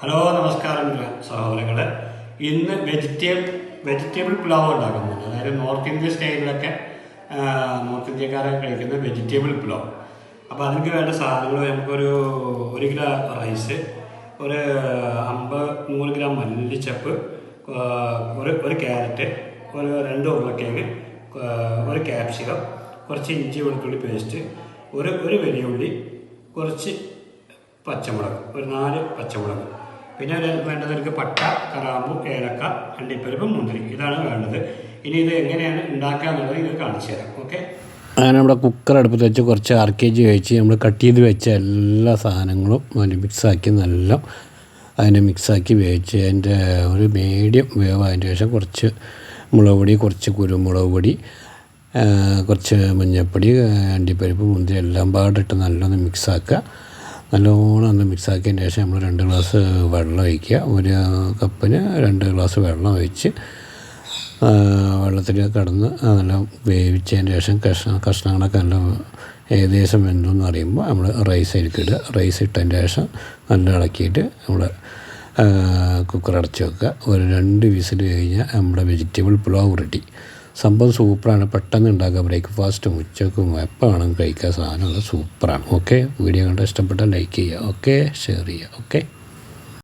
Hello നമസ്കാരം സഹോദരങ്ങളെ. ഇന്ന് വെജിറ്റേബിൾ വെജിറ്റബിൾ പുലാവ് ഉണ്ടാക്കുന്നുണ്ട് അതായത് നോർത്ത് ഇന്ത്യൻ സ്റ്റൈലിലൊക്കെ നോർത്ത് ഇന്ത്യക്കാരൊക്കെ കഴിക്കുന്ന വെജിറ്റബിൾ പുലാവ്. അപ്പോൾ അതിന് വേണ്ട സാധനങ്ങൾ നമുക്കൊരു ഒരു കിലോ റൈസ് ഒരു അമ്പത് നൂറ് ഗ്രാം മല്ലിച്ചപ്പ് ഒരു ഒരു ക്യാരറ്റ് ഒരു രണ്ട് ഉരുളക്കിഴങ്ങ് ഒരു ക്യാപ്സിക്കം കുറച്ച് ഇഞ്ചി വെളുത്തുള്ളി പേസ്റ്റ് ഒരു ഒരു വലിയ ഉള്ളി കുറച്ച് പച്ചമുളക് ഒരു നാല് പച്ചമുളക്. പിന്നെ ഒരു വേണ്ടത് എനിക്ക് പട്ട കറാമ്പു ഏലക്ക അണ്ടിപ്പരിപ്പ് മുന്തിരി. ഇതാണ് വേണ്ടത്. ഇനി ഇത് എങ്ങനെയാണ് ഉണ്ടാക്കുക എന്നുള്ളത് ഇത് കാണിച്ചു തരാം. ഓക്കെ? അങ്ങനെ നമ്മുടെ കുക്കർ അടുപ്പത്ത് വെച്ച് കുറച്ച് ആർ കെ ജി വെച്ച് നമ്മൾ കട്ട് ചെയ്ത് വെച്ച എല്ലാ സാധനങ്ങളും അതിന് മിക്സാക്കി നല്ല അതിനെ മിക്സാക്കി വേവിച്ച് അതിന്റെ ഒരു മീഡിയം വേവ് അതിന്റെ ശേഷം കുറച്ച് മുളക് പൊടി കുറച്ച് കുരുമുളക് പൊടി കുറച്ച് മഞ്ഞൾപ്പൊടി അണ്ടിപ്പരിപ്പ് മുന്തിരി എല്ലാം പാടിട്ട് നല്ലോണം മിക്സാക്കുക നല്ലോണം ഒന്ന് മിക്സാക്കിയതിന് ശേഷം നമ്മൾ രണ്ട് ഗ്ലാസ് വെള്ളം ഒഴിക്കുക. ഒരു കപ്പിന് രണ്ട് ഗ്ലാസ് വെള്ളം ഒഴിച്ച് വെള്ളത്തിൽ കിടന്ന് നല്ല വേവിച്ചതിന് ശേഷം കഷ്ണ കഷ്ണങ്ങളൊക്കെ നല്ല ഏകദേശം വെന്തെന്ന് അറിയുമ്പോൾ നമ്മൾ റൈസ് അതിലേക്ക് ഇടുക. റൈസ് ഇട്ടതിന് ശേഷം നല്ല ഇളക്കിയിട്ട് നമ്മൾ കുക്കർ അടച്ച് വെക്കുക. ഒരു രണ്ട് വിസിൽ കഴിഞ്ഞാൽ നമ്മുടെ വെജിറ്റബിൾ പുലാവ് റെഡി സംഭവം സൂപ്പറാണ്. പെട്ടെന്ന് ഉണ്ടാക്കുക. ബ്രേക്ക്ഫാസ്റ്റും ഉച്ചക്കും എപ്പോൾ വേണം കഴിക്കാൻ സാധനങ്ങൾ സൂപ്പറാണ്. ഓക്കെ? വീഡിയോ കണ്ട് ഇഷ്ടപ്പെട്ടാൽ ലൈക്ക് ചെയ്യുക. ഓക്കെ? ഷെയർ ചെയ്യുക. ഓക്കെ?